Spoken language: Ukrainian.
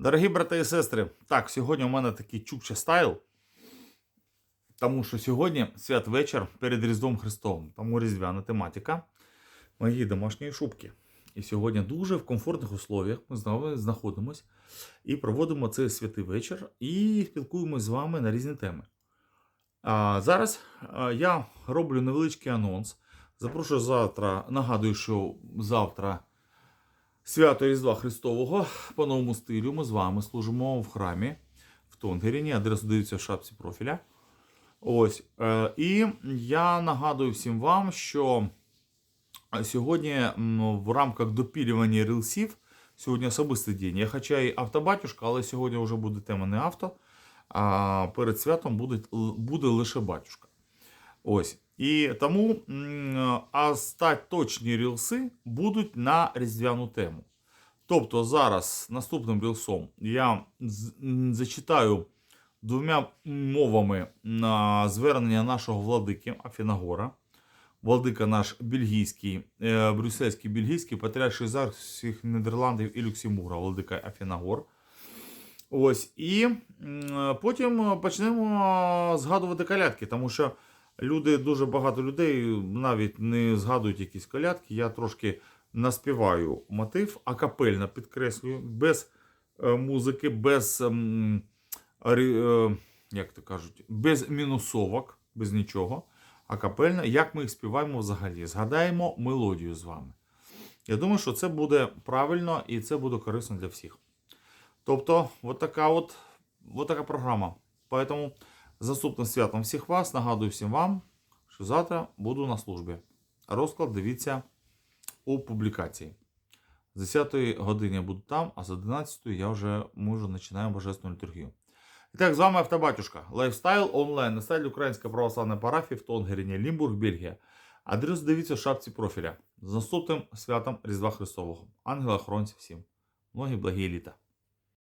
Дорогі брати і сестри, так, сьогодні у мене такий чукча стайл. Тому що сьогодні святвечір перед Різдвом Христовим. Тому різдвяна тематика моєї домашньої шубки. І сьогодні дуже в комфортних условіях ми з вами знаходимося і проводимо цей святий вечір і спілкуємось з вами на різні теми. А зараз я роблю невеличкий анонс. Запрошую завтра. Нагадую, що завтра свято Різдва Христового по новому стилю. Ми з вами служимо в храмі в Тонгеріні. Адресу даються в шапці профіля. Ось. Е, і я нагадую всім вам, що сьогодні в рамках допілювання рилсів, сьогодні особистий день. Я хоча і автобатюшка, але сьогодні вже буде тема не авто. А перед святом буде, буде лише батюшка. Ось. І тому остаточні рілси будуть на різдвяну тему. Тобто зараз наступним рілсом я зачитаю двома мовами на звернення нашого владики Афінагора. Владика наш бельгійський, е, брюссельський бельгійський, патріарх Швейцар всіх Нідерландів і Люксембурга, владика Афінагор. Ось. І потім почнемо згадувати колядки, тому що люди, дуже багато людей навіть не згадують якісь колядки. Я трошки наспіваю мотив, акапельно підкреслюю, без е, музики, без, ем, е, як то кажуть, без мінусовок, без нічого. Акапельно, як ми їх співаємо взагалі. Згадаємо мелодію з вами. Я думаю, що це буде правильно і це буде корисно для всіх. Тобто, от така от, от така програма. Поэтому з наступним святом всіх вас нагадую всім вам, що завтра буду на службі. Розклад дивіться у публікації. З 10 години я буду там, а з 11 я вже ми вже починаємо божественну літургію. І так, з вами Автобатюшка. Лайфстайл онлайн на сайті Української православної парафії в Тонгеріні, Лімбург, Бельгія. Адрес дивіться в шапці профіля. З наступним святом Різдва Христового. Ангела охоронця всім. Многі благі літа.